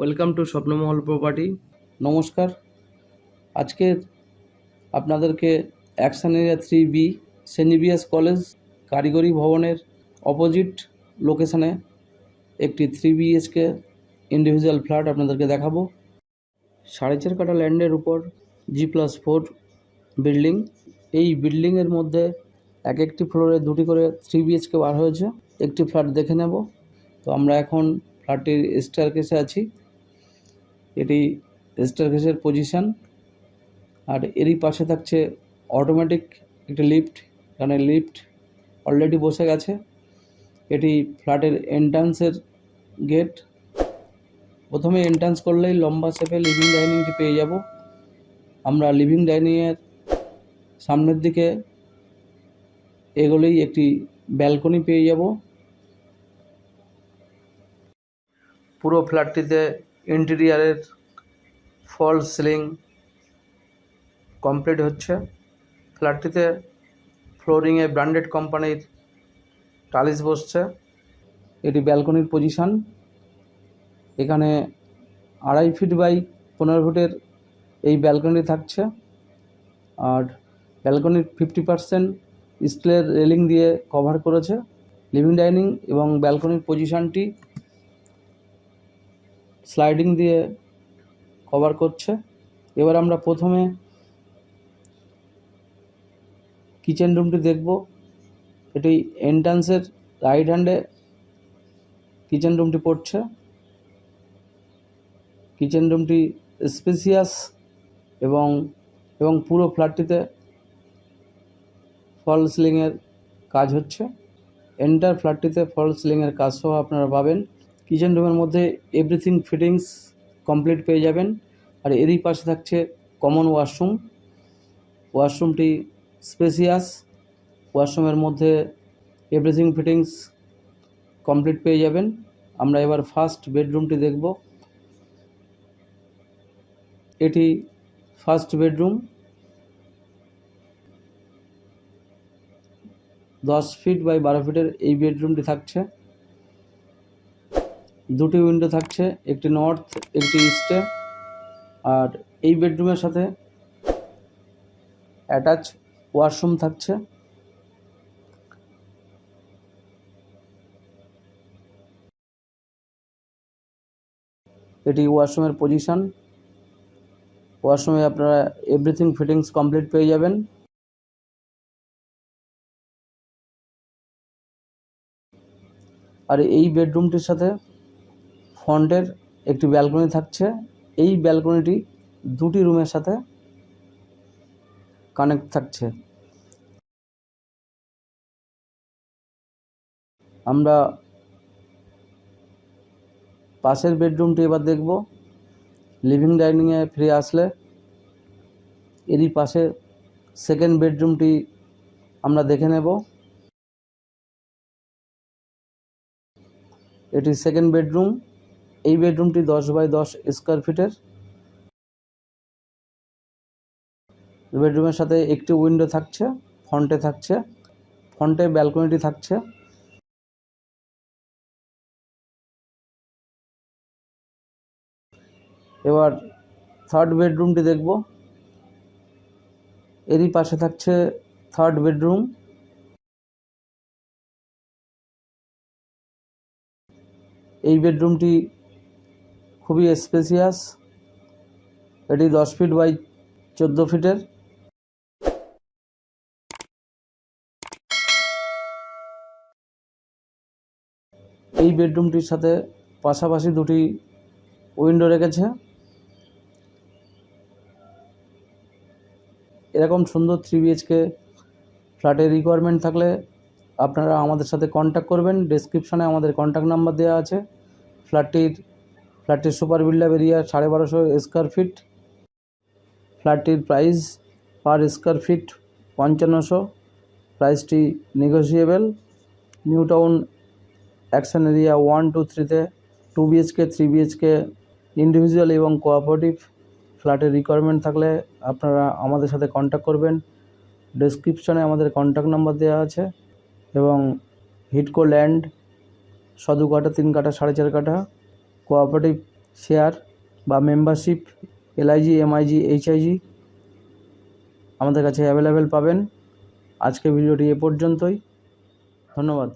Welcome to স্বপ্নমহল property. নমস্কার। আজকে আপনাদেরকে action area three B saint college কারিগরি ভবনের অপোজিট লোকেশানে একটি থ্রি বিএইচকে ইন্ডিভিজুয়াল ফ্ল্যাট আপনাদেরকে দেখাবো। সাড়ে চার কাটা ল্যান্ডের উপর জি প্লাস ফোর বিল্ডিং। এই বিল্ডিংয়ের মধ্যে এক একটি ফ্লোরে দুটি করে থ্রি বিএইচকে বার হয়েছে। একটি ফ্ল্যাট দেখে নেব। তো আমরা এখন ফ্ল্যাটটির স্টার কেসে আছি। এটি স্টার কেসের পজিশন আর এরই পাশে থাকছে অটোমেটিক একটি লিফট এখানে লিফট অলরেডি বসে গেছে। এটি ফ্ল্যাটের এন্ট্রান্সের গেট প্রথমে এন্ট্রান্স করলেই লম্বা শেপে লিভিং ডাইনিংটি পেয়ে যাব। আমরা লিভিং ডাইনিংয়ের সামনের দিকে এগুলোই একটি ব্যালকনি পেয়ে যাব। পুরো ফ্ল্যাটটিতে ইন্টেরিয়ারের ফল সিলিং কমপ্লিট হচ্ছে। ফ্ল্যাটটিতে ফ্লোরিংয়ে ব্র্যান্ডেড কোম্পানির টালিশ বসছে। এটি ব্যালকনির পজিশন। এখানে আড়াই ফিট বাই পনেরো ফুটের এই ব্যালকনি থাকছে। আর ব্যালকনির ফিফটি পার্সেন্ট স্টিলের রেলিং দিয়ে কভার করেছে। লিভিং ডাইনিং এবং ব্যালকনির পজিশনটি স্লাইডিং দিয়ে কভার করছে। এবার আমরা প্রথমে কিচেন রুমটি দেখব। এটি এন্ট্রান্সের রাইট হ্যান্ডে কিচেন রুমটি পড়ছে। কিচেন রুমটি স্পেসিয়াস এবং এবং পুরো ফ্ল্যাটটিতে ফল সিলিংয়ের কাজ হচ্ছে। এন্টার ফ্ল্যাটটিতে ফল সিলিংয়ের কাজ সহ আপনারা পাবেন। কিচেন রুমের মধ্যে এভরিথিং ফিটিংস কমপ্লিট পেয়ে যাবেন। আর এরই পাশে থাকছে কমন ওয়াশরুম ওয়াশরুমটি স্পেসিয়াস ওয়াশরুমের মধ্যে এভরিথিং ফিটিংস কমপ্লিট পেয়ে যাবেন। আমরা এবার ফার্স্ট বেডরুমটি দেখব। এটি ফার্স্ট বেডরুম দশ ফিট বাই বারো ফিটের এই বেডরুমটি থাকছে। দুটি উইন্ডো থাকছে, একটি নর্থ একটি ইস্টে আর এই বেডরুমের সাথে অ্যাটাচ ওয়াশরুম থাকছে। এটি ওয়াশরুমের পজিশন ওয়াশরুমে আপনারা এভরিথিং ফিটিংস কমপ্লিট পেয়ে যাবেন। আর এই বেডরুমটির সাথে ফ্রন্টের একটি ব্যালকনি থাকছে। এই ব্যালকনিটি দুটি রুমের সাথে কানেক্ট থাকছে। আমরা পাশের বেডরুমটি এবার দেখব। লিভিং ডাইনিংয়ে ফিরে আসলে এরই পাশে সেকেন্ড বেডরুমটি আমরা দেখে নেব। এটি সেকেন্ড বেডরুম। এই বেডরুমটি দশ বাই দশ স্কোয়ার ফিটের বেডরুমের সাথে একটি উইন্ডো থাকছে ফ্রন্টে থাকছে ফ্রন্টে ব্যালকনিটি থাকছে। এবার থার্ড বেডরুমটি দেখব। এরই পাশে থাকছে থার্ড বেডরুম এই বেডরুমটি খুবই স্পেসিয়াস এটি দশ ফিট বাই চোদ্দ ফিটের এই বেডরুমটির সাথে পাশাপাশি দুটি উইন্ডো রেখেছে। এরকম সুন্দর থ্রি বিএইচকে ফ্ল্যাটের রিকোয়ারমেন্ট থাকলে আপনারা আমাদের সাথে কন্ট্যাক্ট করবেন। ডেসক্রিপশানে আমাদের কন্ট্যাক্ট নাম্বার দেওয়া আছে। ফ্ল্যাটটির ফ্ল্যাটটির সুপার বিল্ডাপ এরিয়া সাড়ে বারোশো স্কোয়ার ফিট। ফ্ল্যাটটির প্রাইস পার স্কোয়ার ফিট পঞ্চান্নশো। প্রাইসটি negotiable. New Town action area one, two, থ্রিতে two BHK three BHK individual এবং কোঅপারেটিভ ফ্ল্যাটের রিকোয়ারমেন্ট থাকলে আপনারা আমাদের সাথে কন্ট্যাক্ট করবেন। ডেসক্রিপশনে আমাদের কন্ট্যাক্ট নাম্বার দেওয়া আছে এবং হিটকো ল্যান্ড সদু কাটা তিন কাটা সাড়ে চার কাটা কোঅপারেটিভ শেয়ার বা মেম্বারশিপ এলআইজি এমআইজি এইচআইজি আমাদের কাছে অ্যাভেলেবেল পাবেন। আজকে ভিডিওটি এ পর্যন্তই। ধন্যবাদ।